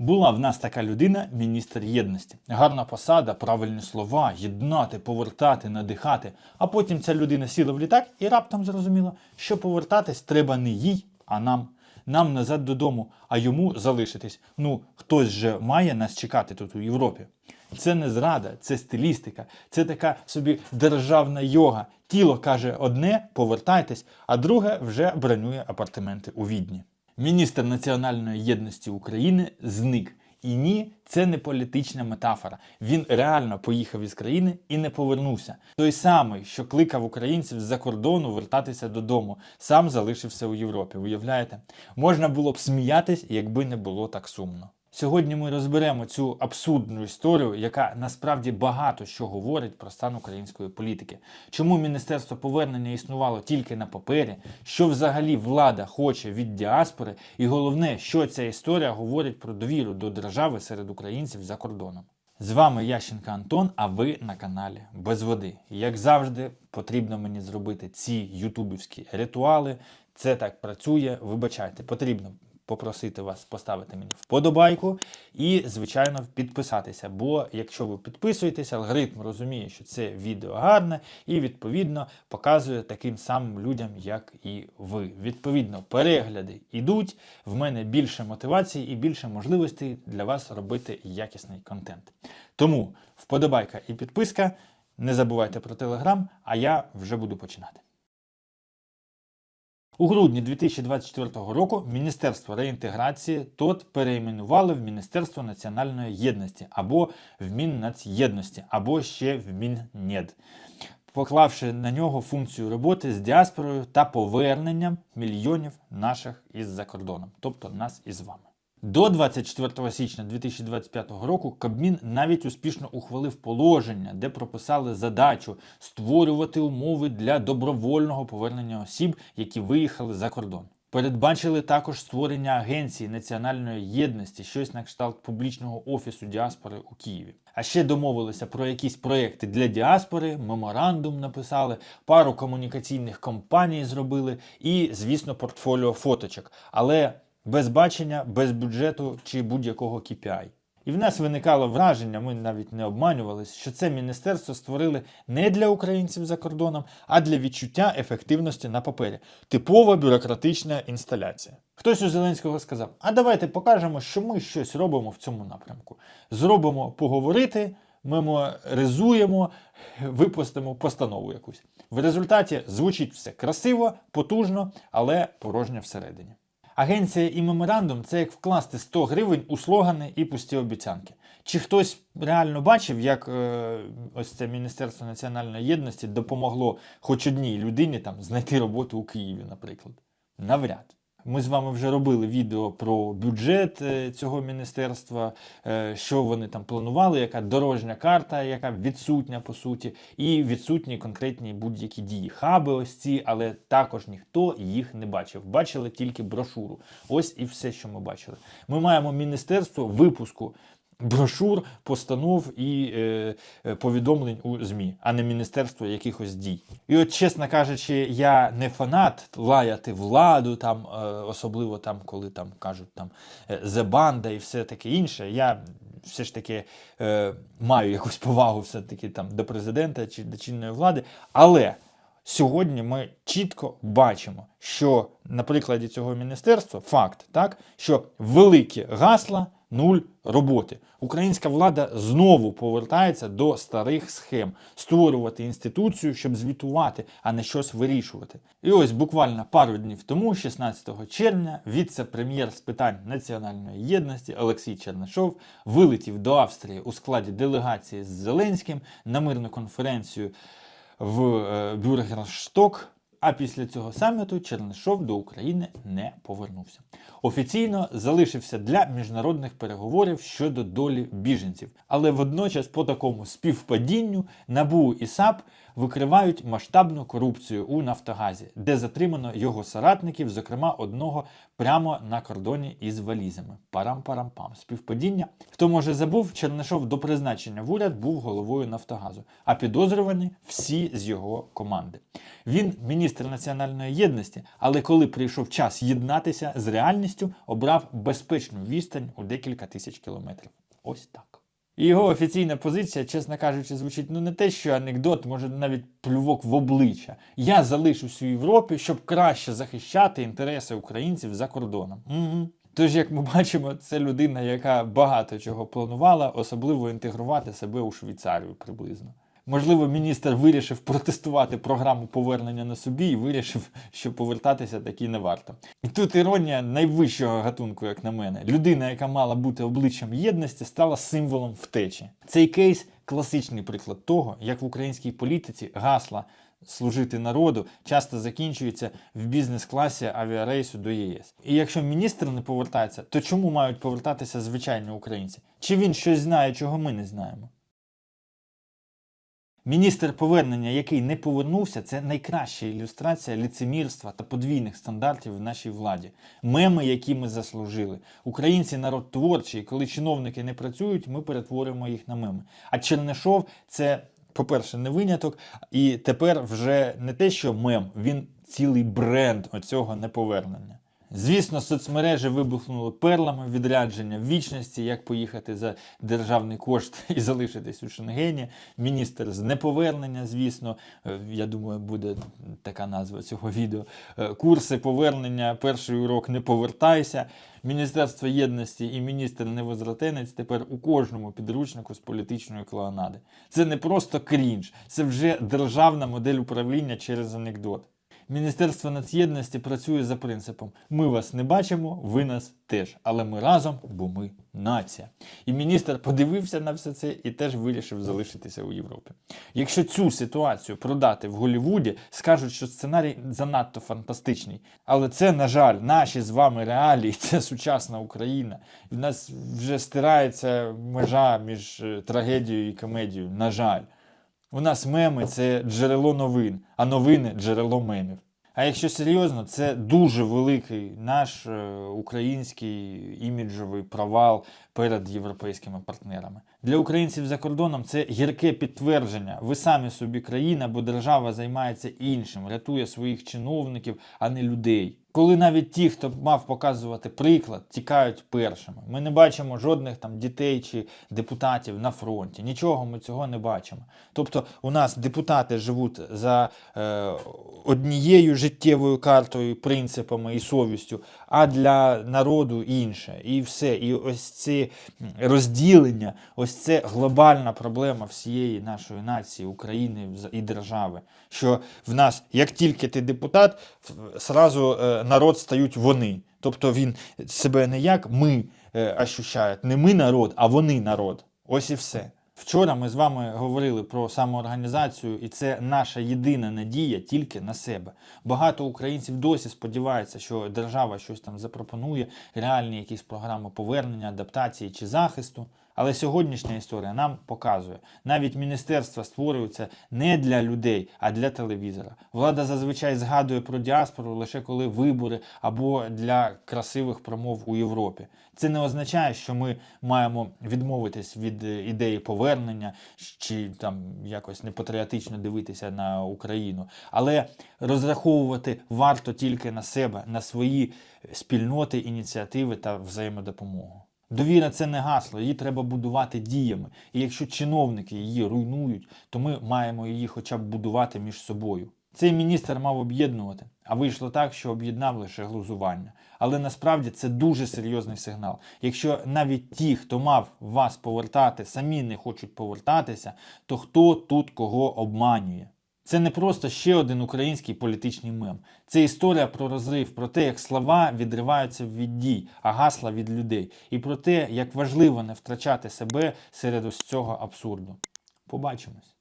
Була в нас така людина, міністр єдності. Гарна посада, правильні слова, єднати, повертати, надихати. А потім ця людина сіла в літак і раптом зрозуміла, що повертатись треба не їй, а нам. Нам назад додому, а йому залишитись. Ну, хтось же має нас чекати тут у Європі. Це не зрада, це стилістика, це така собі державна йога. Тіло каже одне, повертайтесь, а друге вже бронює апартаменти у Відні. Міністр національної єдності України зник. І ні, це не політична метафора. Він реально поїхав із країни і не повернувся. Той самий, що кликав українців з-за кордону вертатися додому, сам залишився у Європі. Уявляєте? Можна було б сміятись, якби не було так сумно. Сьогодні ми розберемо цю абсурдну історію, яка насправді багато що говорить про стан української політики. Чому міністерство повернення існувало тільки на папері, що взагалі влада хоче від діаспори, і головне, що ця історія говорить про довіру до держави серед українців за кордоном. З вами Ященка Антон, а ви на каналі Без води. Як завжди, потрібно мені зробити ці ютубівські ритуали. Це так працює. Вибачайте, потрібно попросити вас поставити мені вподобайку і, звичайно, підписатися. Бо якщо ви підписуєтеся, алгоритм розуміє, що це відео гарне і відповідно показує таким самим людям, як і ви. Відповідно, перегляди йдуть. В мене більше мотивації і більше можливостей для вас робити якісний контент. Тому вподобайка і підписка. Не забувайте про телеграм, а я вже буду починати. У грудні 2024 року Міністерство реінтеграції ТОТ перейменували в Міністерство національної єдності або в Міннацєдності, або ще в Міннєд, поклавши на нього функцію роботи з діаспорою та поверненням мільйонів наших із-за кордоном, тобто нас із вами. До 24 січня 2025 року Кабмін навіть успішно ухвалив положення, де прописали задачу створювати умови для добровольного повернення осіб, які виїхали за кордон. Передбачили також створення агенції національної єдності, щось на кшталт публічного офісу діаспори у Києві. А ще домовилися про якісь проекти для діаспори, меморандум написали, пару комунікаційних компаній зробили і, звісно, портфоліо фоточок. Але без бачення, без бюджету чи будь-якого KPI. І в нас виникало враження, ми навіть не обманювалися, що це міністерство створили не для українців за кордоном, а для відчуття ефективності на папері. Типова бюрократична інсталяція. Хтось у Зеленського сказав: а давайте покажемо, що ми щось робимо в цьому напрямку. Зробимо поговорити, меморизуємо, випустимо постанову якусь. В результаті звучить все красиво, потужно, але порожньо всередині. Агенція і меморандум це як вкласти 100 гривень у слогани і пусті обіцянки. Чи хтось реально бачив, як е, ось це Міністерство національної єдності допомогло хоч одній людині там знайти роботу у Києві, наприклад? Навряд. Ми з вами вже робили відео про бюджет е, цього міністерства, е, що вони там планували, яка дорожня карта, яка відсутня по суті, і відсутні конкретні будь-які дії. Хаби ось ці, але також ніхто їх не бачив. Бачили тільки брошуру. Ось і все, що ми бачили. Ми маємо міністерство випуску. Брошур, постанов і е, е, повідомлень у ЗМІ, а не міністерство якихось дій. І от, чесно кажучи, я не фанат лаяти владу, там, е, особливо там, коли там кажуть там зебанда і все таке інше. Я все ж таки е, маю якусь повагу все-таки там до президента чи до чинної влади. Але сьогодні ми чітко бачимо, що на прикладі цього міністерства факт, так, що великі гасла. Нуль роботи. Українська влада знову повертається до старих схем створювати інституцію, щоб звітувати, а не щось вирішувати. І ось буквально пару днів тому, 16 червня, віце-прем'єр з питань національної єдності Олексій Чернишов вилетів до Австрії у складі делегації з Зеленським на мирну конференцію в е, Бюргершток. А після цього саміту Чернишов до України не повернувся. Офіційно залишився для міжнародних переговорів щодо долі біженців. Але водночас, по такому співпадінню, НАБУ і САП викривають масштабну корупцію у Нафтогазі, де затримано його соратників, зокрема одного прямо на кордоні із валізами. Парам-парам-пам. Співпадіння. Хто може забув, Чернишов до призначення в уряд був головою Нафтогазу, а підозрювані всі з його команди. Він міністр національної єдності, але коли прийшов час єднатися з реальністю, обрав безпечну відстань у декілька тисяч кілометрів. Ось так. І його офіційна позиція, чесно кажучи, звучить ну не те, що анекдот, може навіть плювок в обличчя. Я залишусь у Європі, щоб краще захищати інтереси українців за кордоном. Угу. Тож, як ми бачимо, це людина, яка багато чого планувала, особливо інтегрувати себе у Швейцарію приблизно. Можливо, міністр вирішив протестувати програму повернення на собі і вирішив, що повертатися таки не варто. І тут іронія найвищого гатунку, як на мене. Людина, яка мала бути обличчям єдності, стала символом втечі. Цей кейс класичний приклад того, як в українській політиці гасла служити народу часто закінчується в бізнес-класі авіарейсу до ЄС. І якщо міністр не повертається, то чому мають повертатися звичайні українці? Чи він щось знає, чого ми не знаємо? Міністр повернення, який не повернувся, це найкраща ілюстрація ліцемірства та подвійних стандартів в нашій владі. Меми, які ми заслужили. Українці народ творчий, коли чиновники не працюють, ми перетворюємо їх на меми. А Чернишов це, по-перше, не виняток, і тепер вже не те, що мем, він цілий бренд оцього неповернення. Звісно, соцмережі вибухнули перлами відрядження вічності, як поїхати за державний кошт і залишитись у Шенгені. Міністр з неповернення, звісно, е, я думаю, буде така назва цього відео. Е, Курси повернення, перший урок не повертайся. Міністерство єдності і міністр невозвратенець тепер у кожному підручнику з політичної клоунади. Це не просто крінж, це вже державна модель управління через анекдот. Міністерство нацєдності працює за принципом: ми вас не бачимо, ви нас теж, але ми разом, бо ми нація. І міністр подивився на все це і теж вирішив залишитися у Європі. Якщо цю ситуацію продати в Голлівуді, скажуть, що сценарій занадто фантастичний. Але це, на жаль, наші з вами реалії, це сучасна Україна. В нас вже стирається межа між е, трагедією і комедією. На жаль. У нас меми це джерело новин, а новини джерело мемів. А якщо серйозно, це дуже великий наш е, український іміджовий провал перед європейськими партнерами. Для українців за кордоном це гірке підтвердження. Ви самі собі країна, бо держава займається іншим, рятує своїх чиновників, а не людей. Коли навіть ті, хто мав показувати приклад, тікають першими. Ми не бачимо жодних там дітей чи депутатів на фронті. Нічого ми цього не бачимо. Тобто, у нас депутати живуть за е, однією життєвою картою, принципами і совістю, а для народу інше. І все. І ось ці розділення, ось це глобальна проблема всієї нашої нації, України і держави. Що в нас, як тільки ти депутат, зразу е, народ стають вони. Тобто він себе не як ми е, ощущають, не ми народ, а вони народ. Ось і все. Вчора ми з вами говорили про самоорганізацію, і це наша єдина надія тільки на себе. Багато українців досі сподіваються, що держава щось там запропонує, реальні якісь програми повернення, адаптації чи захисту. Але сьогоднішня історія нам показує, навіть міністерства створюються не для людей, а для телевізора. Влада зазвичай згадує про діаспору лише коли вибори або для красивих промов у Європі. Це не означає, що ми маємо відмовитись від е, ідеї повернення чи там якось непатріотично дивитися на Україну. Але розраховувати варто тільки на себе, на свої спільноти, ініціативи та взаємодопомогу. Довіра це не гасло, її треба будувати діями. І якщо чиновники її руйнують, то ми маємо її хоча б будувати між собою. Цей міністр мав об'єднувати, а вийшло так, що об'єднав лише глузування. Але насправді це дуже серйозний сигнал. Якщо навіть ті, хто мав вас повертати, самі не хочуть повертатися, то хто тут кого обманює? Це не просто ще один український політичний мем. Це історія про розрив, про те, як слова відриваються від дій, а гасла від людей, і про те, як важливо не втрачати себе серед ось цього абсурду. Побачимось.